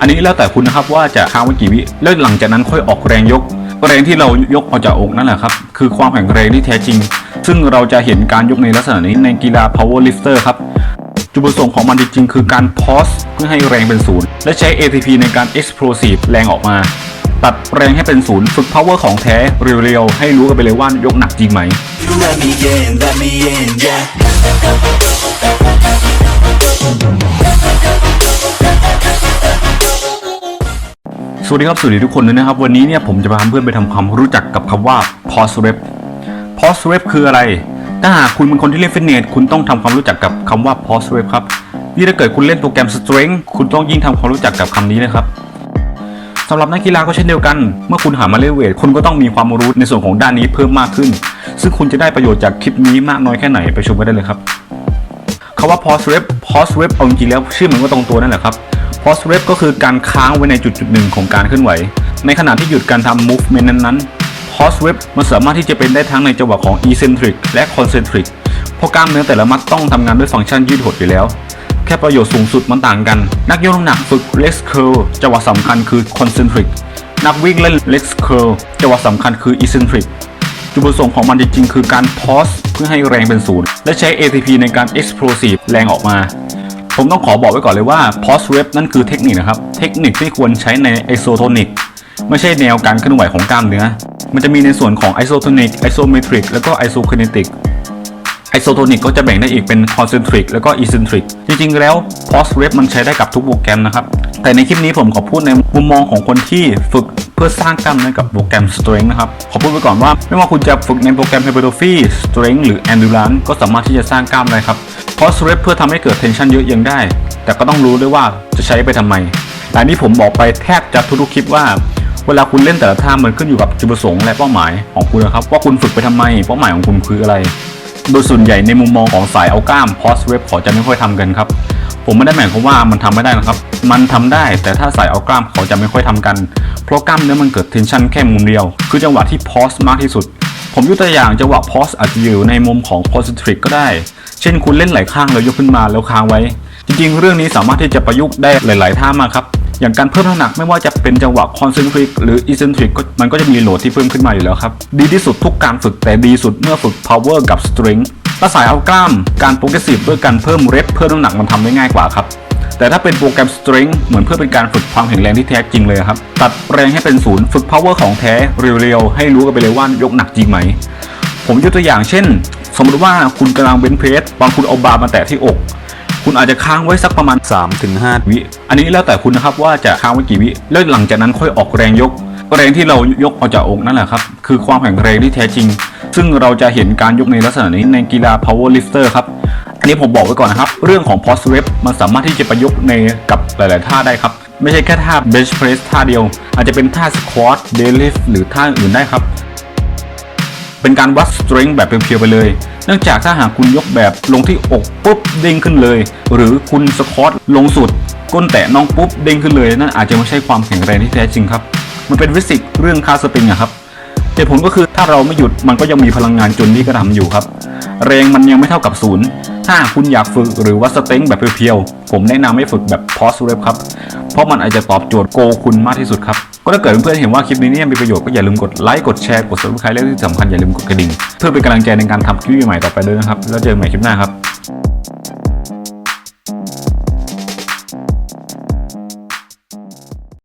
อันนี้แล้วแต่คุณนะครับว่าจะค้างไว้กี่วิแล้วหลังจากนั้นค่อยออกแรงยก แรงที่เรายกออกจากอกนั่นแหละครับคือความแข็งแรงที่แท้จริง ซึ่งเราจะเห็นการยกในลักษณะนี้ในกีฬา power lifter ครับจุดประสงค์ของมันจริงๆคือการ pause เพื่อให้แรงเป็นศูนย์และใช้ ATP ในการ explosive แรงออกมา ตัดแรงให้เป็นศูนย์ฝึก power ของแท้เร็วๆให้รู้กันไปเลยว่ายกหนักจริงไหม You let me in, let me in, yeah. สวัสดีครับสวัสดีทุกคนเลยนะครับ วันนี้เนี่ยผมจะพาเพื่อนไปทำความรู้จักกับคำว่า pause rep pause rep คืออะไร ถ้าหากคุณเป็นคนที่เล่นฟิตเนสคุณต้องทำความรู้จักกับคำว่า pause rep ครับนี่ถ้าเกิดคุณเล่นโปรแกรม strength คุณต้องยิ่งทำความรู้จักกับคำนี้นะครับสำหรับนักกีฬาก็เช่นเดียวกัน เมื่อคุณหามาเล่นเวทคุณก็ต้องมีความรู้ในส่วนของด้านนี้เพิ่มมากขึ้น ซึ่งคุณจะได้ประโยชน์จากคลิปนี้มากน้อยแค่ไหนไปชมกันได้เลยครับคำว่า pause rep pause rep เอาจริงๆแล้วชื่อมันก็ตรงตัวนั่นแหละครับ pause rep ก็คือการค้างไว้ในจุดจุดๆหนึ่งของการเคลื่อนไหว ในขณะที่หยุดการทำ movement นั้นๆ pause rep มันสามารถที่จะเป็นได้ทั้งในจังหวะของ eccentric และ concentric เพราะกล้ามเนื้อแต่ละมัดต้องทำงานด้วยฟังก์ชันยืดหดอยู่แล้ว แค่ประโยชน์สูงสุดมันต่างกัน นักยกน้ำหนักฝึก leg curl จังหวะสำคัญคือ concentric นักวิ่งเล่น leg curl จังหวะสำคัญคือ eccentric จุดประสงค์ของมันจริงๆ คือการ pause เพื่อให้แรงเป็นศูนย์และใช้ ATP ในการ explosive แรงออกมา ผมต้องขอบอกไว้ก่อนเลยว่า pause rep นั่นคือเทคนิคนะครับ เทคนิคที่ควรใช้ใน isotonic ไม่ใช่แนวการเคลื่อนไหวของกล้ามเนื้อ มันจะมีในส่วนของ isotonic isometric แล้วก็ isokinetic ไอโซโทนิกก็จะแบ่งได้อีกเป็นคอนเซนทริกแล้วก็อีเซนทริกจริงๆ แล้ว post rep มันใช้ได้กับทุกโปรแกรมนะครับ แต่ในคลิปนี้ผมขอพูดในมุมมองของคนที่ฝึกเพื่อสร้างกล้ามเนื้อกับโปรแกรม strength นะครับ ขอพูดไว้ก่อนว่า ไม่ว่าคุณจะฝึกในโปรแกรม hypertrophy strength หรือ endurance ก็สามารถที่จะสร้างกล้ามได้ครับ post rep เพื่อทำให้เกิด tension เยอะยังได้ แต่ก็ต้องรู้ด้วยว่าจะใช้ไปทำไมแต่นี้ผมบอกไปแทบจะทุกๆคลิปว่าเวลาคุณเล่นแต่ละท่ามันขึ้นอยู่กับจุดประสงค์และเป้าหมายของคุณนะครับ ว่าคุณฝึกไปทำไม เป้าหมายของคุณคืออะไร โดยส่วนใหญ่ในมุมมองของสายเอากล้าม post rep เขาจะไม่ค่อยทำกันครับ ผมไม่ได้หมายความว่ามันทำไม่ได้นะครับ มันทำได้แต่ถ้าสายเอากล้ามเขาจะไม่ค่อยทำกัน เพราะกล้ามเนื้อมันเกิด tension แค่มุมเดียว คือจังหวะที่ post มากที่สุด ผมยกตัวอย่างจังหวะ post อาจจะอยู่ในมุมของ concentric ก็ได้ เช่นคุณเล่นไหล่ข้างแล้วยกขึ้นมาแล้วค้างไว้ จริงๆ เรื่องนี้สามารถที่จะประยุกต์ได้หลาย ๆ ท่ามากครับ อย่างการเพิ่มน้ำหนักไม่ว่าจะเป็นจังหวะ concentric หรือ eccentric ก็มันก็จะมีโหลดที่เพิ่มขึ้นมาอยู่แล้วครับ ดีที่สุดทุกการฝึกแต่ดีสุดเมื่อฝึก power กับ strength ถ้าสายเอากล้ามการ progressive ด้วยการเพิ่มเร p เพิ่มน้ำหนักมันทำได้ง่ายกว่าครับแต่ถ้าเป็นโปรแกรม strength เหมือนเพื่อเป็นการฝึกความแข็งแรงที่แท้จริงเลยครับ ตัดแรงให้เป็นศูนย์ฝึก power ของแท้เร็วๆ ให้รู้กันไปเลยว่ายกหนักจริงไหม ผมยกตัวอย่างเช่น สมมติว่าคุณกำลังเบนเพสบางคุณเอาบาร์มาแตะที่อก คุณอาจจะค้างไว้สักประมาณ 3-5 วิ อันนี้แล้วแต่คุณนะครับว่าจะค้างไว้กี่วิ แล้วหลังจากนั้นค่อยออกแรงยก แรงที่เรายกออกจากอกนั่นแหละครับ คือความแข็งแรงที่แท้จริง ซึ่งเราจะเห็นการยกในลักษณะนี้ในกีฬา power lifter ครับอันนี้ผมบอกไว้ก่อนนะครับ เรื่องของ post rep มันสามารถที่จะประยุกต์ในกับหลาย ๆ ท่าได้ครับ ไม่ใช่แค่ท่า bench press ท่าเดียว อาจจะเป็นท่า squat deadlift หรือท่าอื่นได้ครับ เป็นการวัดสตริงแบบเพียวๆไปเลย เนื่องจากถ้าหากคุณยกแบบลงที่อกปุ๊บเด้งขึ้นเลย หรือคุณสควอตลงสุด ก้นแตะน้องปุ๊บเด้งขึ้นเลยนั่นอาจจะไม่ใช่ความแข็งแรงที่แท้จริงครับ มันเป็นฟิสิกส์เรื่องค่าสปริงอะครับ ตุผลก็คือถ้าเราไม่หยุดมันก็ยังมีพลังงานจนที่กระทำอยู่ครับ แรงมันยังไม่เท่ากับศูนย์ถ้าคุณอยากฝึกหรือวัดสเต็งแบบเพียวๆ ผมแนะนำให้ฝึกแบบ pause rep ครับ เพราะมันอาจจะตอบโจทย์โกคุณมากที่สุดครับ ก็ถ้าเกิดเพื่อนๆเห็นว่าคลิปนี้เนี่ยมีประโยชน์ก็อย่าลืมกดไลค์กดแชร์กด subscribe และที่สำคัญอย่าลืมกดกระดิ่ง เพื่อเป็นกำลังใจในการทำคลิปใหม่ต่อไปด้วยนะครับ แล้วเจอกันใหม่คลิปหน้าครับ